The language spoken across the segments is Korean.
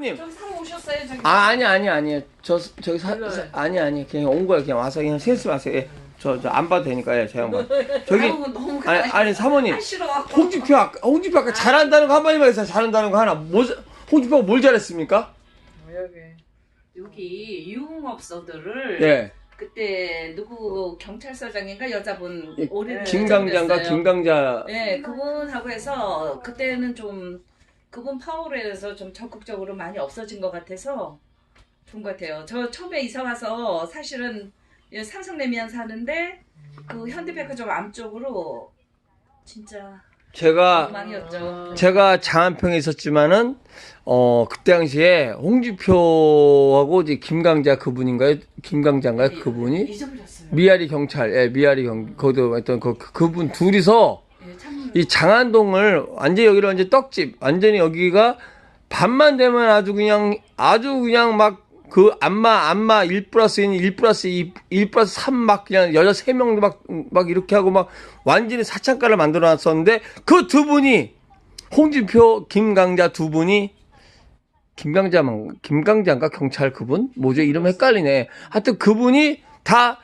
님 저기 사람 오셨어요 저기. 아 아니 아니 아니 저 저기 사. 사- 아니 아니 그냥 온 거야 그냥 와서 그냥 세스 마세요 예. 저저 안 봐도 되니까 예, 저 양반 저기 아우, 너무 아니 아니 사모님 아, 싫어. 홍지표 아까 홍지표 아까 잘한다는 거 한마디만 해서 잘한다는 거 하나 뭐 홍지표가 뭘 잘했습니까? 여기. 여기 유흥업소들을 예 그때 누구 경찰서장인가 여자분 예, 오래 김강자인가 김강자 네 그분하고 해서 그때는 좀 그분 파워로 해서 좀 적극적으로 많이 없어진 것 같아서 좋은 것 같아요. 저 처음에 이사 와서 사실은 삼성레미안 사는데 그 현대백화점 앞쪽으로 진짜 제가 많이였죠. 제가 장안평에 있었지만은 어 그때 당시에 홍지표하고 이제 김강자 그분인가요? 김강자인가요? 그분이. 미아리 경찰, 예, 미아리 경 거기도 했던 그 그- 그분 둘이서 예, 참 이 장안동을 완전 여기를 완전 떡집, 완전히 여기가 밤만 되면 아주 그냥 아주 그냥 막 그 안마 안마 1 플러스 1, 1 플러스 2, 1 플러스 3 막 그냥 여자 세 명도 막, 막 이렇게 하고 막 완전히 사창가를 만들어 놨었는데 그 두 분이 홍진표, 김강자 두 분이 김강자만 김강자인가 경찰 그분 뭐죠 이름 헷갈리네. 하여튼 그분이 다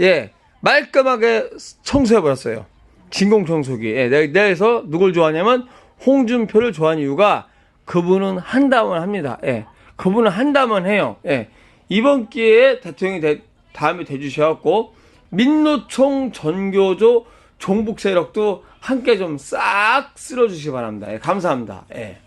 예 말끔하게 청소해 버렸어요. 진공 청소기. 예, 내- 내에서 누굴 좋아하냐면 홍준표를 좋아하는 이유가 그분은 한다면 합니다. 예, 그분은 한다면 해요. 예, 이번 기회에 대통령이 되- 다음에 돼주셔갖고 민노총 전교조 종북 세력도 함께 좀 싹 쓸어주시기 바랍니다. 예, 감사합니다. 예.